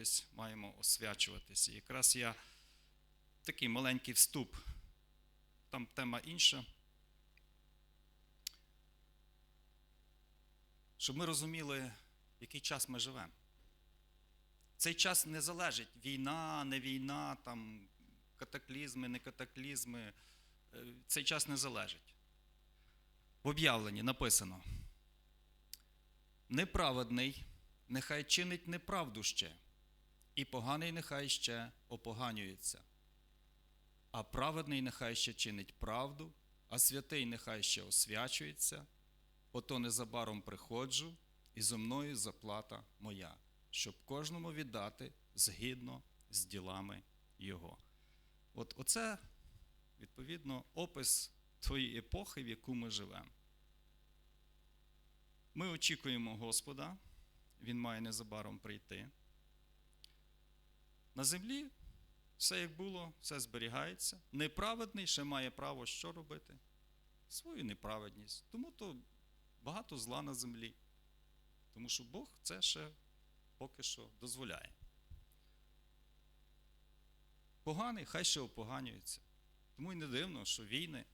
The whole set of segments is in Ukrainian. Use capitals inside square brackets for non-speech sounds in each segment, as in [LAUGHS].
освячуватись, маємо освячуватись. І якраз я такий маленький вступ. Там тема інша. Щоб ми розуміли, який час ми живемо. Цей час не залежить війна, не війна, там, катаклізми, не катаклізми. Е, Цей час не залежить. В об'явленні написано: неправедний нехай чинить неправду ще, і поганий нехай ще опоганюється. А праведний нехай ще чинить правду, а святий нехай ще освячується, ото незабаром приходжу, і зо мною заплата моя, щоб кожному віддати згідно з ділами його. От оце, відповідно, опис тої епохи, в яку ми живемо. Ми очікуємо Господа, Він має незабаром прийти. На землі все як було, все зберігається. Неправедний ще має право що робити? Свою неправедність. Тому то багато зла на землі. Тому що Бог це ще поки що дозволяє. Поганий, хай ще опоганюється. Тому й не дивно, що війни,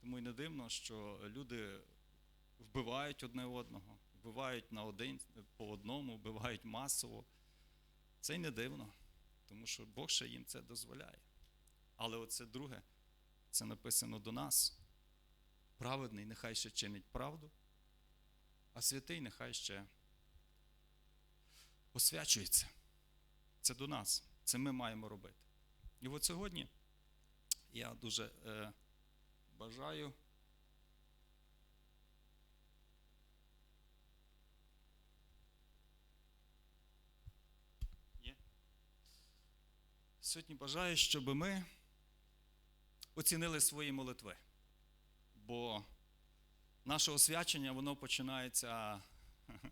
тому й не дивно, що люди вбивають одне одного, вбивають на один, по одному, вбивають масово. Це й не дивно, тому що Бог ще їм це дозволяє. Але оце друге, це написано до нас. Праведний нехай ще чинить правду, а святий нехай ще освячується. Це до нас. Це ми маємо робити. І от сьогодні я дуже е, бажаю. Сьогодні бажаю, щоб ми оцінили свої молитви. Бо наше освячення воно починається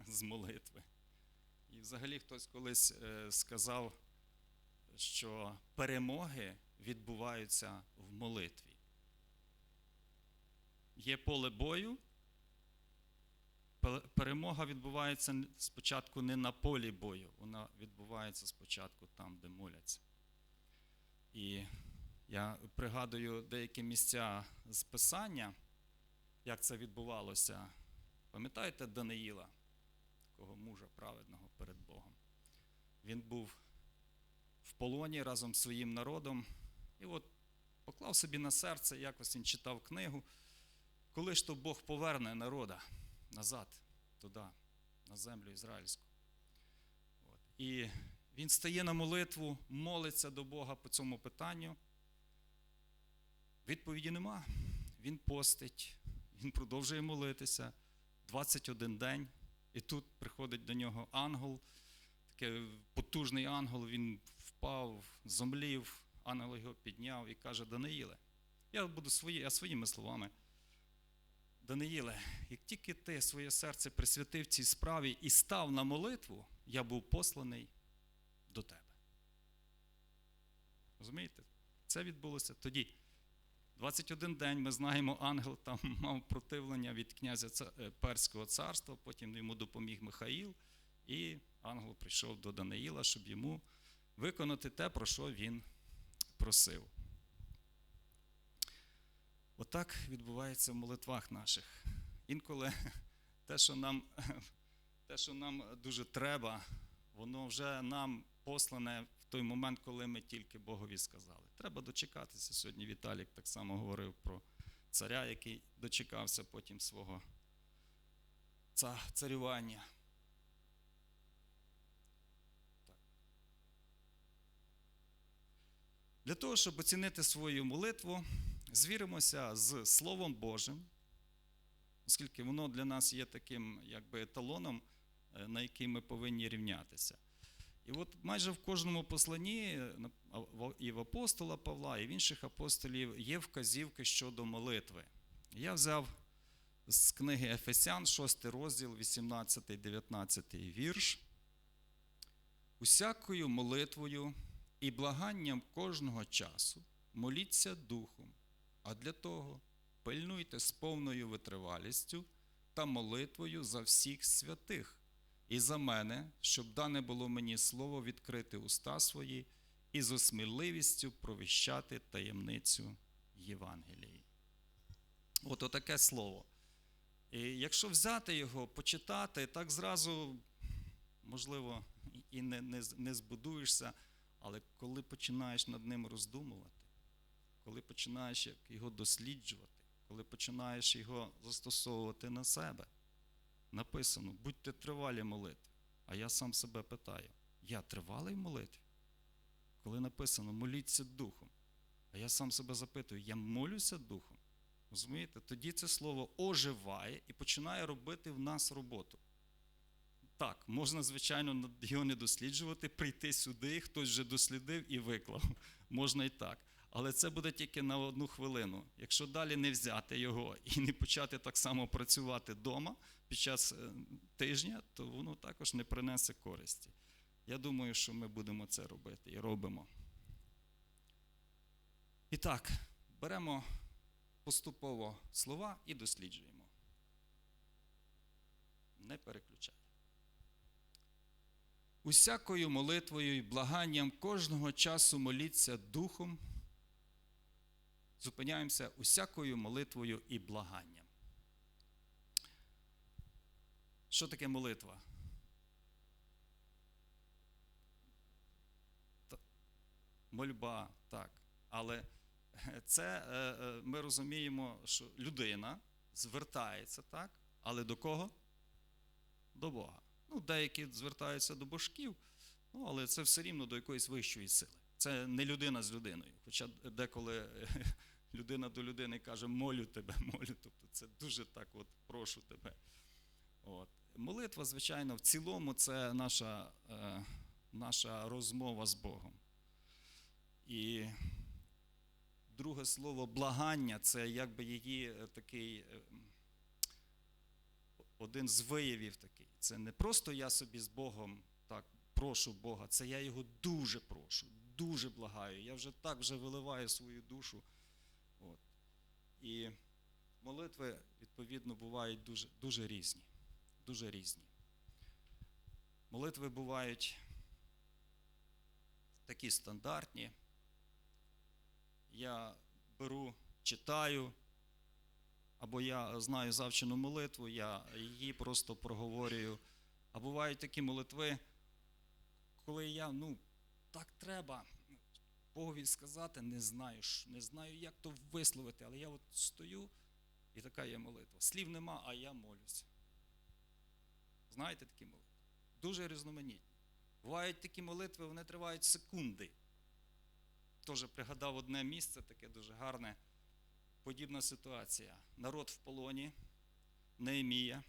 з молитви. І взагалі хтось колись е, сказав, що перемоги відбуваються в молитві. Є поле бою. Перемога відбувається спочатку не на полі бою, вона відбувається спочатку там, де моляться. І я пригадую деякі місця з Писання, як це відбувалося. Пам'ятаєте Даниїла, такого мужа праведного перед Богом? Він був в полоні разом з своїм народом. І от поклав собі на серце, якось він читав книгу. Коли ж то Бог поверне народа назад, туди, на землю ізраїльську. От. І він стає на молитву, молиться до Бога по цьому питанню. Відповіді нема. Він постить, він продовжує молитися 21 день. І тут приходить до нього ангел, такий потужний ангел, він впав, зомлів, ангел його підняв і каже: Даниїле, я буду свої, я своїми словами. Даниїле, як тільки ти своє серце присвятив цій справі і став на молитву, я був посланий до тебе. Розумієте? Це відбулося тоді. 21 день ми знаємо, ангел там [LAUGHS] мав противлення від князя е, Перського царства, потім йому допоміг Михаїл, і ангел прийшов до Даниїла, щоб йому виконати те, про що він просив. Отак відбувається в молитвах наших. Інколи [LAUGHS] те, що нам, [LAUGHS] те, що нам дуже треба, воно вже нам послане в той момент, коли ми тільки Богові сказали. Треба дочекатися. Сьогодні Віталік так само говорив про царя, який дочекався потім свого царювання. Для того, щоб оцінити свою молитву, звіримося з Словом Божим, оскільки воно для нас є таким якби еталоном, е, на який ми повинні рівнятися. І от майже в кожному посланні і в апостола Павла, і в інших апостолів є вказівки щодо молитви. Я взяв з книги Ефесян, 6 розділ, 18-19 вірш. Усякою молитвою і благанням кожного часу моліться духом, а для того пильнуйте з повною витривалістю та молитвою за всіх святих, і за мене, щоб дане було мені слово відкрити уста свої і з осміливістю провіщати таємницю Євангелії. От отаке слово. І якщо взяти його, почитати, так зразу, можливо, і не, не, не збудуєшся, але коли починаєш над ним роздумувати, коли починаєш його досліджувати, коли починаєш його застосовувати на себе, написано: будьте тривалі молитви. А я сам себе питаю: я тривалий в молитві? Коли написано моліться духом, а я сам себе запитую, я молюся духом. Розумієте? Тоді це слово оживає і починає робити в нас роботу. Так, можна, звичайно, його не досліджувати, прийти сюди, хтось вже дослідив і виклав. [LAUGHS] Можна і так. Але це буде тільки на одну хвилину. Якщо далі не взяти його і не почати так само працювати вдома під час е, тижня, то воно також не принесе користі. Я думаю, що ми будемо це робити і робимо. І так, беремо поступово слова і досліджуємо. Не переключай. Усякою молитвою і благанням кожного часу моліться духом. Зупиняємося усякою молитвою і благанням. Що таке молитва? Мольба, так. Але це е, е, ми розуміємо, що людина звертається, так? Але до кого? До Бога. Ну, деякі звертаються до божків, ну, але це все рівно до якоїсь вищої сили. Це не людина з людиною. Хоча деколи е, людина до людини каже, молю тебе, [LAUGHS] молю. Тобто це дуже так, от прошу тебе. От. Молитва, звичайно, в цілому це наша, е, наша розмова з Богом. І друге слово благання це якби її е, такий е, один з виявів такий. Це не просто я собі з Богом так прошу Бога, це я його дуже прошу, дуже благаю. Я вже так вже виливаю свою душу. І молитви, відповідно, бувають дуже, дуже різні. Дуже різні. Молитви бувають такі стандартні. Я беру, читаю, або я знаю завчену молитву, я її просто проговорюю. А бувають такі молитви, коли я, ну, так треба Богові сказати, не знаю, не знаю, як то висловити, але я от стою, і така є молитва. Слів нема, а я молюся. Знаєте такі молитви? Дуже різноманітні. Бувають такі молитви, вони тривають секунди. Теж пригадав одне місце, таке дуже гарне. Подібна ситуація. Народ в полоні, Неемія,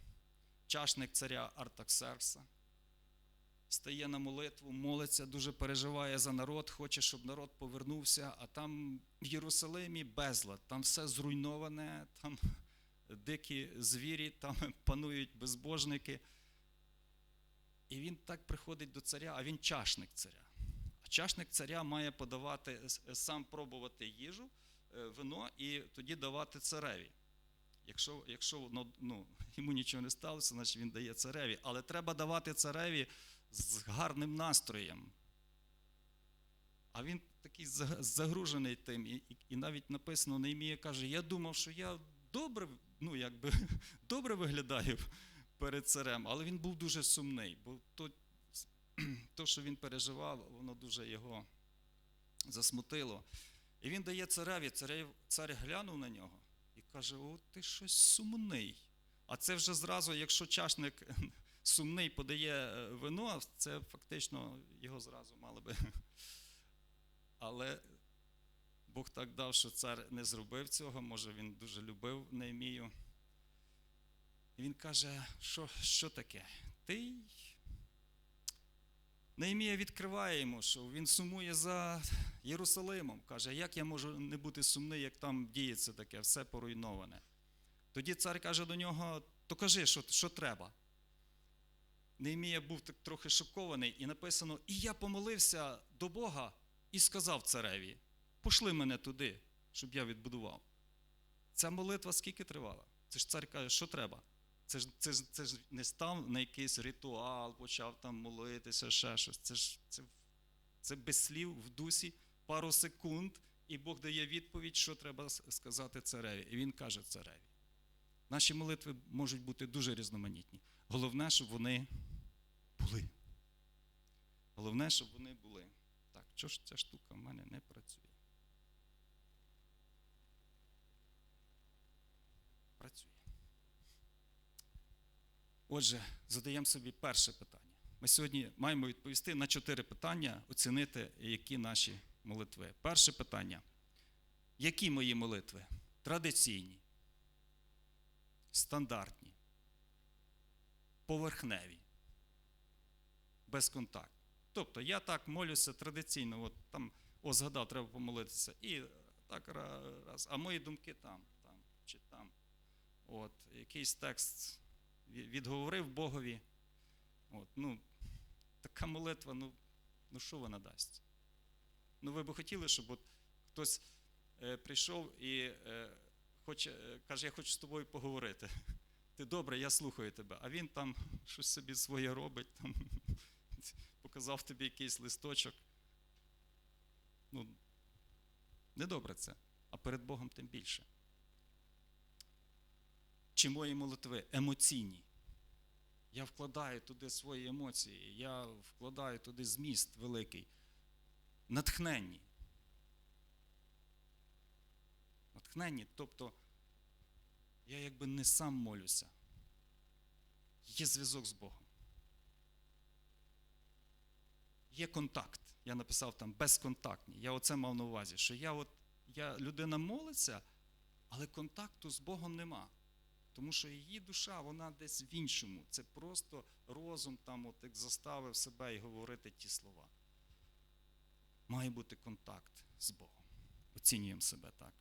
чашник царя Артаксеркса, стає на молитву, молиться, дуже переживає за народ, хоче, щоб народ повернувся, а там в Єрусалимі безлад, там все зруйноване, там дикі звірі, там панують безбожники. І він так приходить до царя, а він чашник царя. А чашник царя має подавати, сам пробувати їжу, е, вино і тоді давати цареві. Якщо, якщо ну, йому нічого не сталося, значить він дає цареві. Але треба давати цареві з гарним настроєм. А він такий загружений тим. І, і, навіть написано, Неємія каже: Я думав, що я добре, ну, якби, [LAUGHS] добре виглядаю перед царем, але він був дуже сумний, бо то, [CLEARS THROAT] то, що він переживав, воно дуже його засмутило. І він дає цареві, царев, цар глянув на нього і каже: О, ти щось сумний. А це вже зразу, якщо чашник сумний подає е, вино, це фактично його зразу мали би. [LAUGHS] Але Бог так дав, що цар не зробив цього, може він дуже любив Неемію. І він каже, що, що таке? Ти. Неемія відкриває йому, що він сумує за Єрусалимом. Каже, як я можу не бути сумний, як там діється таке, все поруйноване. Тоді цар каже до нього: то кажи, що, що треба. Неемія був так трохи шокований, і написано: І я помолився до Бога і сказав цареві: пошли мене туди, щоб я відбудував. Ця молитва скільки тривала? Це ж цар каже, що треба? Це ж, це, ж, це ж не став на якийсь ритуал, почав там молитися, ще щось. Це ж це, це без слів в дусі пару секунд, і Бог дає відповідь, що треба сказати цареві. І він каже цареві. Наші молитви можуть бути дуже різноманітні. Головне, щоб вони. Головне, щоб вони були. Так, що ж ця штука в мене не працює? Працює. Отже, задаємо собі перше питання. Ми сьогодні маємо відповісти на чотири питання, оцінити, які наші молитви. Перше питання. Які мої молитви? Традиційні, стандартні, поверхневі, безконтактні. Тобто я так молюся традиційно, от там, о, згадав, треба помолитися, і так раз, а мої думки там, там чи там. От, якийсь текст відговорив Богові. От, ну, така молитва, ну, ну що вона дасть? Ну, ви б хотіли, щоб от хтось е, прийшов і е, хоче, е, каже, я хочу з тобою поговорити. [LAUGHS] Ти добре, я слухаю тебе. А він там щось собі своє робить, там, показав тобі якийсь листочок. Ну, недобре це, а перед Богом тим більше. Чи мої молитви емоційні? Я вкладаю туди свої емоції, я вкладаю туди зміст великий, натхненні. Натхненні, тобто я якби не сам молюся. Є зв'язок з Богом. Є контакт. Я написав там безконтактні. Я оце мав на увазі, що я от, я, людина молиться, але контакту з Богом нема. Тому що її душа, вона десь в іншому. Це просто розум там от як заставив себе і говорити ті слова. Має бути контакт з Богом. Оцінюємо себе так.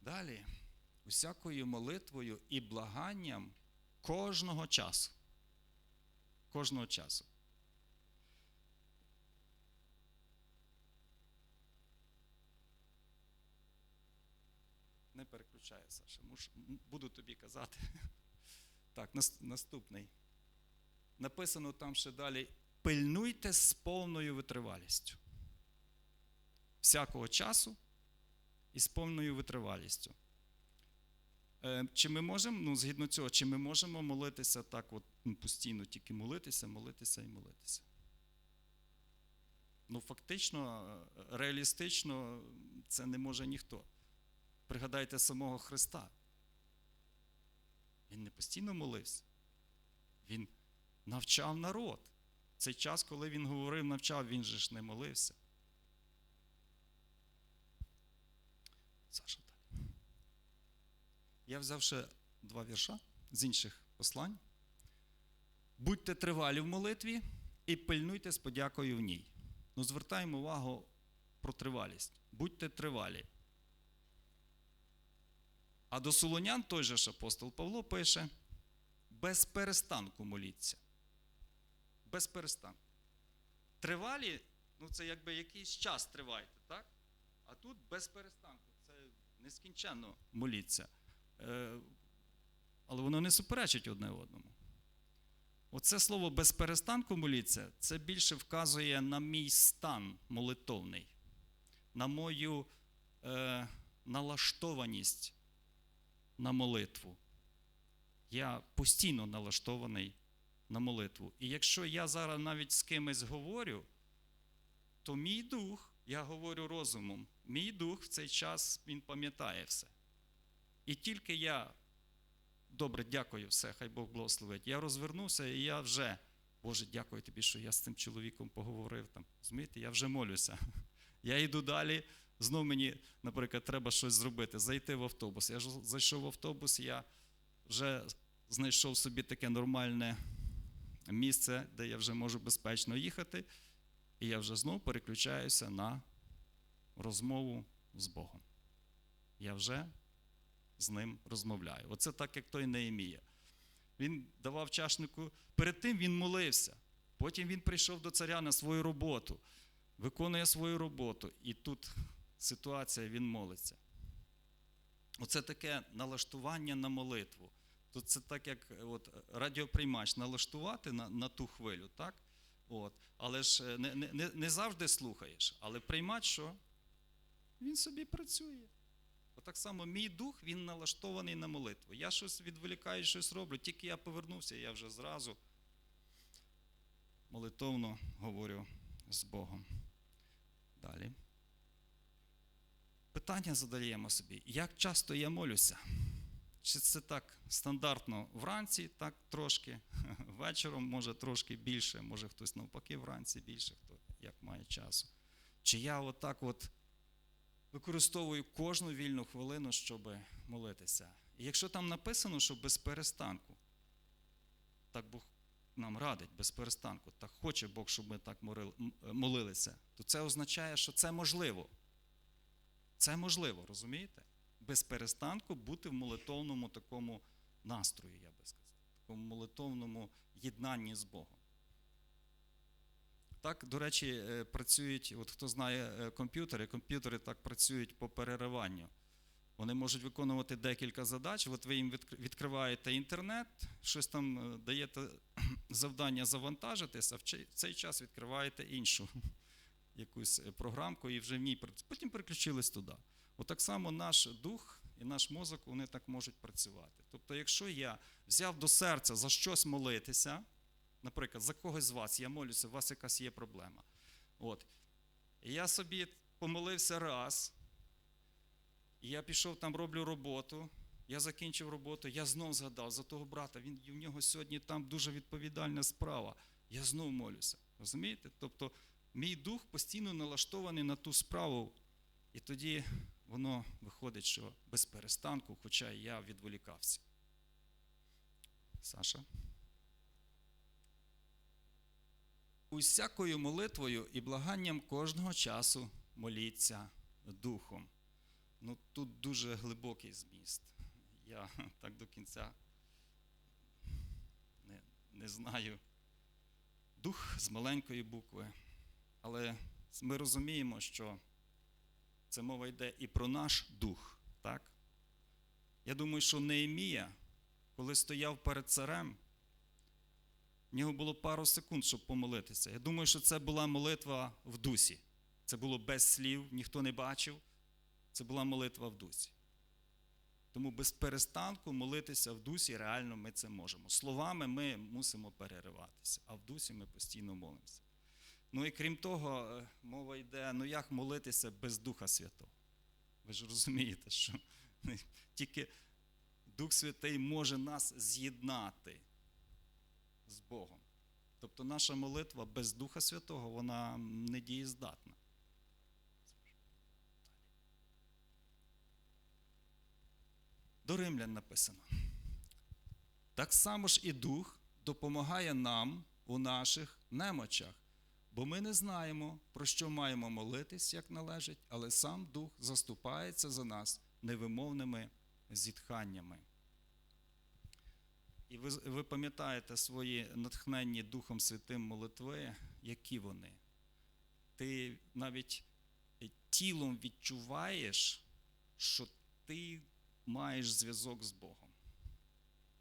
Далі, усякою молитвою і благанням кожного часу. Кожного часу. Не переключаю, Саша. Буду тобі казати. [LAUGHS] Так, наступний. Написано там ще далі: пильнуйте з повною витривалістю. Всякого часу і з повною витривалістю. Е, Чи ми можемо, ну, згідно цього, чи ми можемо молитися так, от ну, постійно тільки молитися, молитися і молитися? Ну, фактично, е, реалістично це не може ніхто. Пригадайте самого Христа. Він не постійно молився. Він навчав народ. Цей час, коли він говорив, навчав, він же ж не молився. Саша. Я взяв ще два вірша з інших послань. Будьте тривалі в молитві і пильнуйте з подякою в ній. Ну, звертаємо увагу про тривалість. Будьте тривалі. А до Солонян той же ж апостол Павло пише: без перестанку моліться. Без перестанку. Тривалі, ну це якби якийсь час тривайте, так? А тут без перестанку. Це нескінченно моліться. Е, але воно не суперечить одне одному. Оце слово без перестанку моліться, це більше вказує на мій стан молитовний, на мою е, налаштованість на молитву. Я постійно налаштований на молитву. І якщо я зараз навіть з кимось говорю, то мій дух, я говорю розумом, мій дух в цей час він пам'ятає все. І тільки я, добре, дякую, все, хай Бог благословить. Я розвернувся і я вже, Боже, дякую тобі, що я з цим чоловіком поговорив. Там, Змієте, я вже молюся. [LAUGHS] Я йду далі. Знов мені, наприклад, треба щось зробити, зайти в автобус. Я ж зайшов в автобус, я вже знайшов собі таке нормальне місце, де я вже можу безпечно їхати, і я вже знов переключаюся на розмову з Богом. Я вже з ним розмовляю. Оце так, як той Неємія. Він давав чашнику, перед тим він молився, потім він прийшов до царя на свою роботу. виконує свою роботу, і тут ситуація, він молиться. Оце таке налаштування на молитву. Тут це так, як от, радіоприймач налаштувати на, на ту хвилю, так? От. Але ж е, не, не- не завжди слухаєш. Але приймач що? Він собі працює. Отак само мій дух він налаштований на молитву. Я щось відволікаю, щось роблю. Тільки я повернувся, я вже зразу молитовно говорю з Богом. Далі. Питання задаємо собі: як часто я молюся? Чи це так стандартно вранці, так трошки, [LAUGHS] вечором, може трошки більше, може хтось навпаки вранці більше, хто як має часу. Чи я отак от використовую кожну вільну хвилину, щоб молитися. І якщо там написано, що без перестанку, так Бог нам радить без перестанку, так хоче Бог, щоб ми так е, молилися, то це означає, що це можливо. Це можливо, розумієте? Без перестанку бути в молитовному такому настрої, я би сказав, такому молитовному єднанні з Богом. Так, до речі, е, працюють, от хто знає е, комп'ютери, комп'ютери так працюють по перериванню. Вони можуть виконувати декілька задач. От ви їм відкриваєте інтернет, щось там е, даєте [CLEARS THROAT] завдання завантажитися, а в цей час відкриваєте іншу [LAUGHS] якусь програмку і вже в ній потім переключились туди. Отак само наш дух і наш мозок вони так можуть працювати. Тобто, якщо я взяв до серця за щось молитися, наприклад, за когось з вас, я молюся, у вас якась є проблема. От. Я собі помолився раз, я пішов там, роблю роботу. Я закінчив роботу, я знов згадав за того брата. Він в нього сьогодні там дуже відповідальна справа. Я знов молюся. Розумієте? Тобто, мій дух постійно налаштований на ту справу, і тоді воно виходить, що без перестанку, хоча я відволікався. Саша. Усякою молитвою і благанням кожного часу моліться духом. Ну тут дуже глибокий зміст. Я [LAUGHS] так до кінця не, не знаю. Дух з маленької букви. Але ми розуміємо, що це мова йде і про наш дух. так? Я думаю, що Неемія, коли стояв перед царем, в нього було пару секунд, щоб помолитися. Я думаю, що це була молитва в дусі. Це було без слів, ніхто не бачив. Це була молитва в дусі. Тому без перестанку молитися в дусі реально ми це можемо. Словами ми мусимо перериватися, а в дусі ми постійно молимося. Ну і крім того, е, мова йде, ну як молитися без Духа Святого? Ви ж розумієте, що [LAUGHS] тільки Дух Святий може нас з'єднати з Богом. Тобто наша молитва без Духа Святого, вона не дієздатна. До римлян написано. Так само ж і Дух допомагає нам у наших немочах, бо ми не знаємо, про що маємо молитись, як належить, але сам Дух заступається за нас невимовними зітханнями. Ви, ви пам'ятаєте свої натхненні Духом Святим молитви, які вони? Ти навіть тілом відчуваєш, що ти маєш зв'язок з Богом.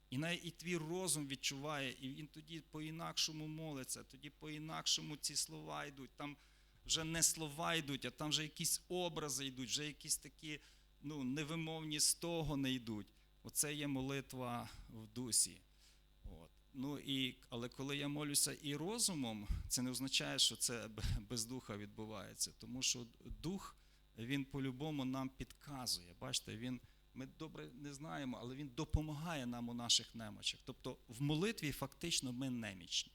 І навіть і твій розум відчуває, і він тоді по-інакшому молиться, тоді по-інакшому ці слова йдуть. Там вже не слова йдуть, а там вже якісь образи йдуть, вже якісь такі ну, невимовні стогони йдуть. Оце є молитва в дусі. Ну, і, але коли я молюся і розумом, це не означає, що це без духа відбувається. Тому що дух, він по-любому нам підказує. Бачите, він, ми добре не знаємо, але він допомагає нам у наших немочах. Тобто в молитві фактично ми немічні.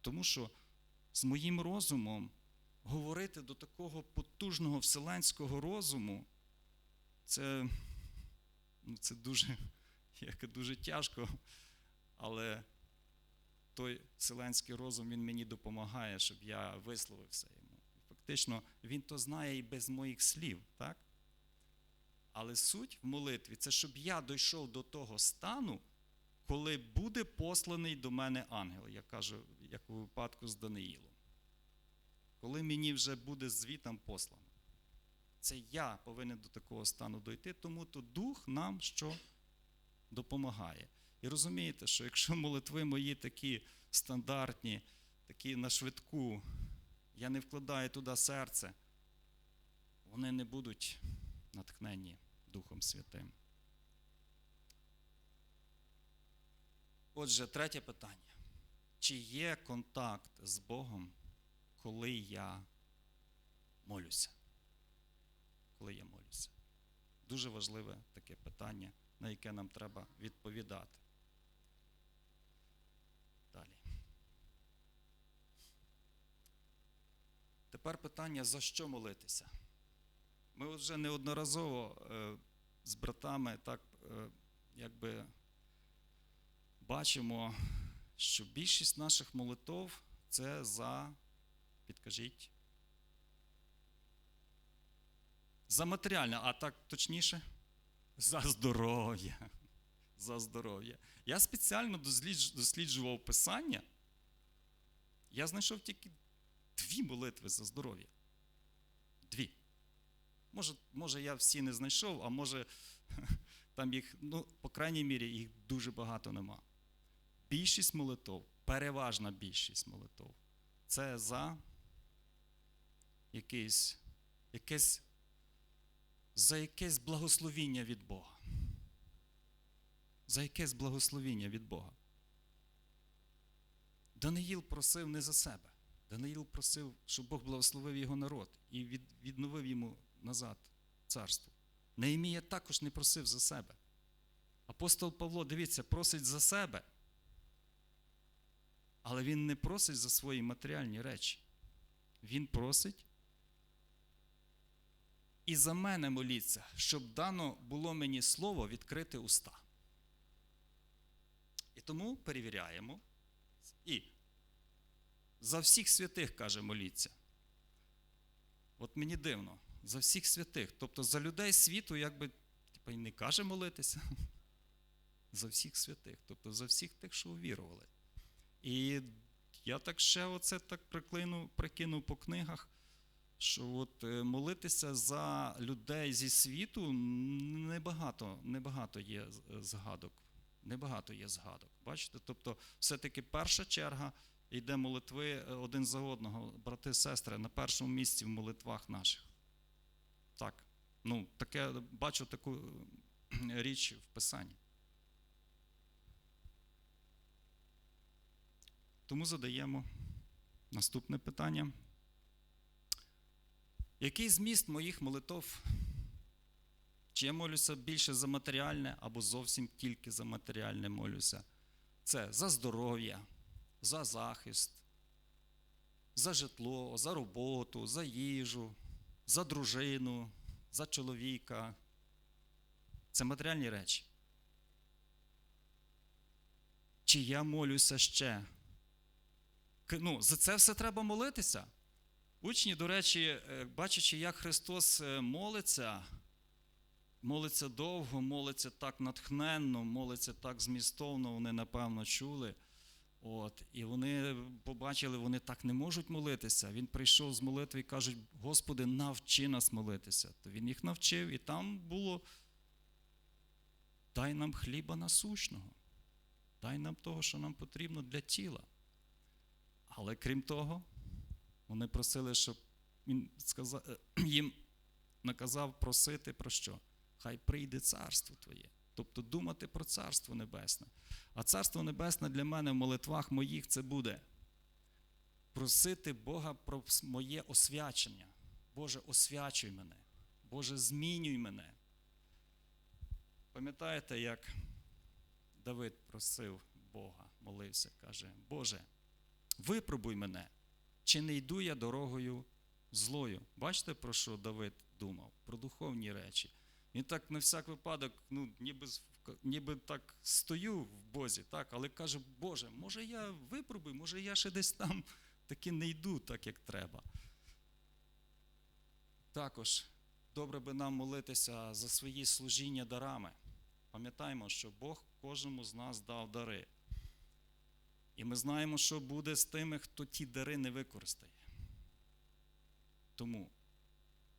Тому що з моїм розумом говорити до такого потужного вселенського розуму, це, ну, це дуже, [LAUGHS] як, дуже тяжко. Але той вселенський розум він мені допомагає, щоб я висловився йому. Фактично, він то знає і без моїх слів, так? Але суть в молитві це щоб я дійшов до того стану, коли буде посланий до мене ангел, я кажу, як у випадку з Даниїлом. коли мені вже буде звітом послано. Це я повинен до такого стану дойти, тому то дух нам що допомагає. І розумієте, що якщо молитви мої такі стандартні, такі на швидку, я не вкладаю туди серце, вони не будуть натхнені Духом Святим. Отже, третє питання. Чи є контакт з Богом, коли я молюся? Коли я молюся? Дуже важливе таке питання, на яке нам треба відповідати. Далі. Тепер питання, за що молитися? Ми вже неодноразово е, з братами так е, якби бачимо, що більшість наших молитов це за, підкажіть, за матеріальне, а так точніше, за здоров'я. За здоров'я. Я спеціально досліджував Писання. Я знайшов тільки дві молитви за здоров'я. Дві. Може, може, я всі не знайшов, а може, [LAUGHS] там їх, ну, по крайній мірі, їх дуже багато нема. Більшість молитов, переважна більшість молитов, це за якийсь, якесь, за якесь благословіння від Бога. За якесь благословіння від Бога. Даниїл просив не за себе. Даниїл просив, щоб Бог благословив його народ і відновив йому назад царство. Неємія також не просив за себе. Апостол Павло, дивіться, просить за себе, але він не просить за свої матеріальні речі. Він просить. І за мене моліться, щоб дано було мені слово відкрити уста. І тому перевіряємо. І за всіх святих, каже, моліться. От мені дивно, за всіх святих. Тобто за людей світу, якби типу, не каже молитися. [LAUGHS] За всіх святих, тобто за всіх тих, що увірували. І я так ще оце так приклину, прикинув по книгах, що от е, молитися за людей зі світу небагато, небагато є згадок. Небагато є згадок. Бачите? Тобто, все-таки перша черга йде молитви е, один за одного, брати сестри, на першому місці в молитвах наших. Так. Ну, таке, бачу таку е, [CLEARS THROAT] річ в Писанні. Тому задаємо наступне питання. Який зміст моїх молитов? Чи я молюся більше за матеріальне або зовсім тільки за матеріальне молюся? Це за здоров'я, за захист, за житло, за роботу, за їжу, за дружину, за чоловіка. Це матеріальні речі. Чи я молюся ще? Ну, за це все треба молитися. Учні, до речі, е, бачачи, як Христос е, молиться, молиться довго, молиться так натхненно, молиться так змістовно, вони, напевно, чули. От, і вони побачили, вони так не можуть молитися. Він прийшов з молитви і кажуть, Господи, навчи нас молитися. То він їх навчив, і там було дай нам хліба насущного, дай нам того, що нам потрібно для тіла. Але крім того, вони просили, щоб він сказав, [CLEARS THROAT] їм наказав просити про що? Хай прийде царство Твоє. Тобто думати про царство небесне. А царство небесне для мене в молитвах моїх це буде просити Бога про моє освячення. Боже, освячуй мене. Боже, змінюй мене. Пам'ятаєте, як Давид просив Бога, молився, каже, Боже, випробуй мене, чи не йду я дорогою злою. Бачите, про що Давид думав? Про духовні речі. Він так на всяк випадок, ну, ніби, ніби так стою в Бозі, так, але каже, Боже, може я випробую, може я ще десь там таки не йду так, як треба. Також добре би нам молитися за свої служіння дарами. Пам'ятаємо, що Бог кожному з нас дав дари. І ми знаємо, що буде з тими, хто ті дари не використає. Тому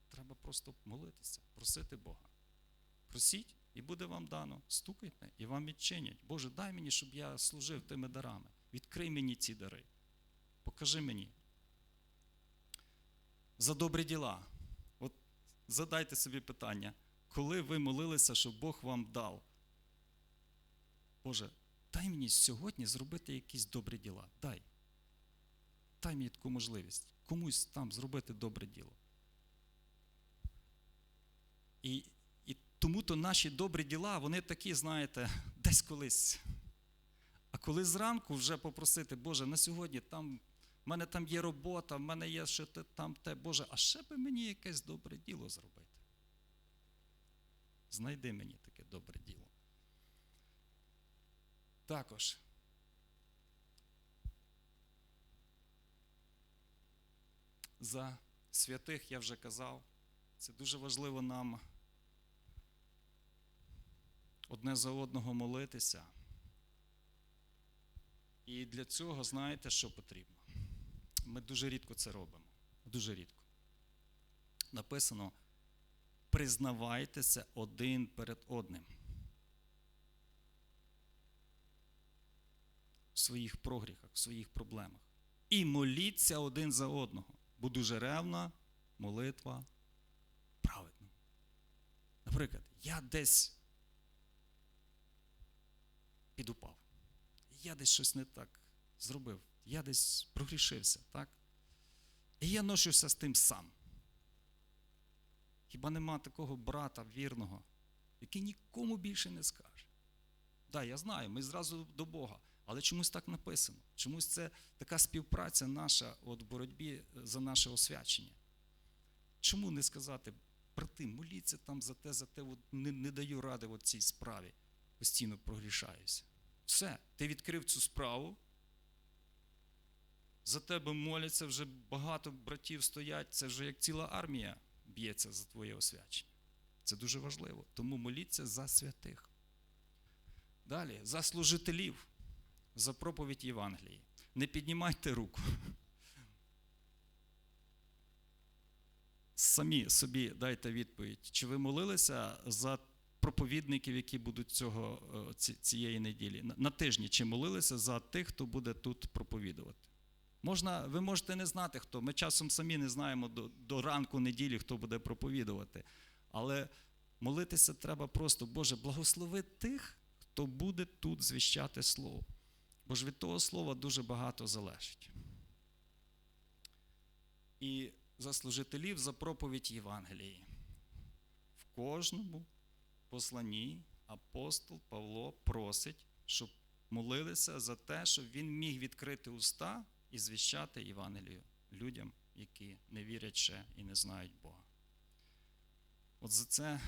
треба просто молитися, просити Бога. Просіть, і буде вам дано. Стукайте, і вам відчинять. Боже, дай мені, щоб я служив тими дарами. Відкрий мені ці дари. Покажи мені. За добрі діла. От задайте собі питання, коли ви молилися, щоб Бог вам дав. Боже, дай мені сьогодні зробити якісь добрі діла. Дай. Дай мені таку можливість. Комусь там зробити добре діло. І, і тому-то наші добрі діла, вони такі, знаєте, десь колись. А коли зранку вже попросити, Боже, на сьогодні там, в мене там є робота, в мене є ще те, там те, Боже, а ще би мені якесь добре діло зробити. Знайди мені таке добре діло. Також. За святих я вже казав. Це дуже важливо нам одне за одного молитися. І для цього знаєте, що потрібно? Ми дуже рідко це робимо. Дуже рідко. Написано: признавайтеся один перед одним. В своїх прогріхах, в своїх проблемах. І моліться один за одного. Бо дуже ревна молитва праведна. Наприклад, я десь підупав. Я десь щось не так зробив. Я десь прогрішився, так? І я ношуся з тим сам. Хіба нема такого брата вірного, який нікому більше не скаже? Да, я знаю, ми зразу до Бога, але чомусь так написано. Чомусь це така співпраця наша от в боротьбі за наше освячення. Чому не сказати, брати, моліться там за те, за те, от не, не даю ради от цій справі, постійно прогрішаюся. Все, ти відкрив цю справу. За тебе моляться, вже багато братів стоять, це вже як ціла армія б'ється за твоє освячення. Це дуже важливо. Тому моліться за святих. Далі, за служителів, за проповідь Євангелії. Не піднімайте руку. Самі собі дайте відповідь, чи ви молилися за проповідників, які будуть цього, цієї неділі? На тижні чи молилися за тих, хто буде тут проповідувати? Можна, Ви можете не знати, хто. Ми часом самі не знаємо до, до ранку неділі, хто буде проповідувати. Але молитися треба просто, Боже, благослови тих, хто буде тут звіщати Слово. Бо ж від того слова дуже багато залежить. І за служителів за проповідь Євангелії. В кожному посланні апостол Павло просить, щоб молилися за те, щоб він міг відкрити уста і звіщати Євангелію людям, які не вірять ще і не знають Бога. От за це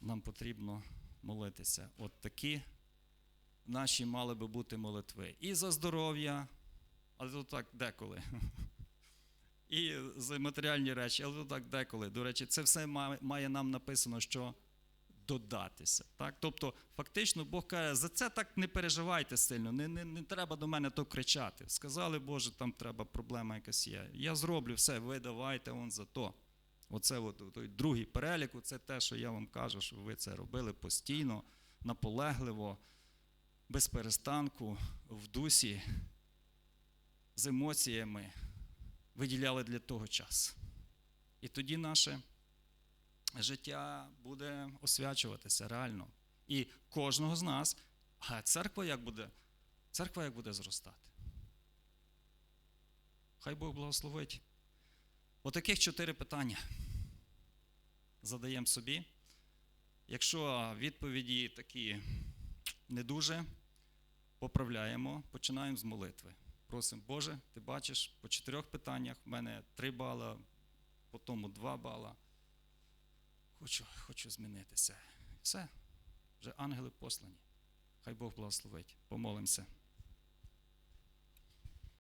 нам потрібно молитися. От такі наші мали би бути молитви. І за здоров'я, але то так деколи. І матеріальні речі, але так деколи. До речі, це все має нам написано, що додатися. Так? Тобто, фактично, Бог каже, за це так не переживайте сильно, не не, не треба до мене то кричати. Сказали, Боже, там треба проблема якась є. Я зроблю все, ви давайте он за то. Оце от, той другий перелік, це те, що я вам кажу, що ви це робили постійно, наполегливо, без перестанку, в дусі, з емоціями виділяли для того час. І тоді наше життя буде освячуватися реально. І кожного з нас, а церква як буде? Церква як буде зростати? Хай Бог благословить. Отаких чотири питання задаємо собі. Якщо відповіді такі не дуже, поправляємо, починаємо з молитви. Просимо, Боже, ти бачиш, по чотирьох питаннях в мене три бала, по тому два бала. Хочу, хочу змінитися. Все, вже ангели послані. Хай Бог благословить. Помолимося.